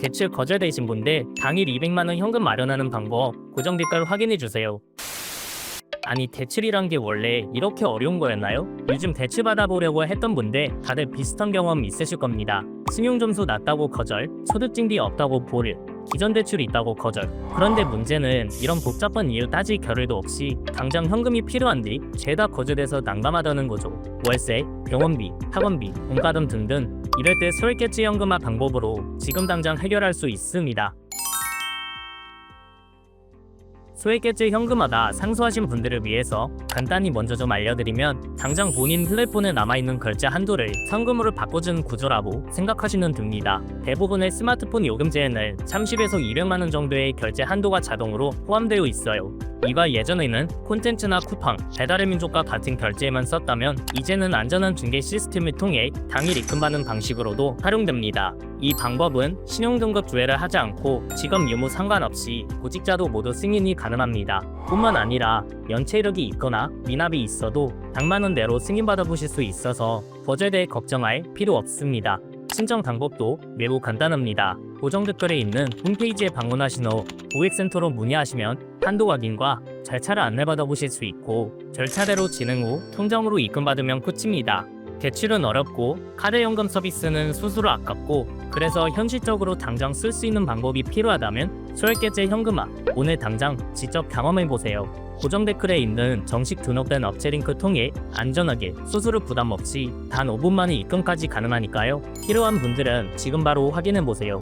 대출 거절되신 분들 당일 200만 원 현금 마련하는 방법 고정 댓글 확인해 주세요. 아니 대출이란 게 원래 이렇게 어려운 거였나요? 요즘 대출 받아보려고 했던 분들 다들 비슷한 경험 있으실 겁니다. 신용 점수 낮다고 거절, 소득증비 없다고 보류, 기존 대출 있다고 거절. 그런데 문제는 이런 복잡한 이유 따질 겨를도 없이 당장 현금이 필요한데 죄다 거절해서 난감하다는 거죠. 월세, 병원비, 학원비, 공과금 등등 이럴 때 소액결제 현금화 방법으로 지금 당장 해결할 수 있습니다. 소액결제 현금화가 상소하신 분들을 위해서 간단히 먼저 좀 알려드리면 당장 본인 플랫폰에 남아있는 결제 한도를 현금으로 바꿔주는 구조라고 생각하시면 됩니다. 대부분의 스마트폰 요금제에는 30에서 200만 원 정도의 결제 한도가 자동으로 포함되어 있어요. 이가 예전에는 콘텐츠나 쿠팡, 배달의 민족과 같은 결제에만 썼다면 이제는 안전한 중개 시스템을 통해 당일 입금받는 방식으로도 활용됩니다. 이 방법은 신용등급 조회를 하지 않고 직업 유무 상관없이 구직자도 모두 승인이 가능합니다. 뿐만 아니라 연체 이력이 있거나 미납이 있어도 100만 원 내로 승인받아 보실 수 있어서 거절대에 걱정할 필요 없습니다. 신청 방법도 매우 간단합니다. 고정 댓글에 있는 홈페이지에 방문하신 후 고객센터로 문의하시면 한도 확인과 절차를 안내받아 보실 수 있고 절차대로 진행 후 통장으로 입금받으면 끝입니다. 대출은 어렵고 카드 연금 서비스는 수수료 아깝고 그래서 현실적으로 당장 쓸 수 있는 방법이 필요하다면 소액결제 현금화 오늘 당장 직접 경험해 보세요. 고정 댓글에 있는 정식 등록된 업체 링크 통해 안전하게 수수료 부담 없이 단 5분 만에 입금까지 가능하니까요. 필요한 분들은 지금 바로 확인해 보세요.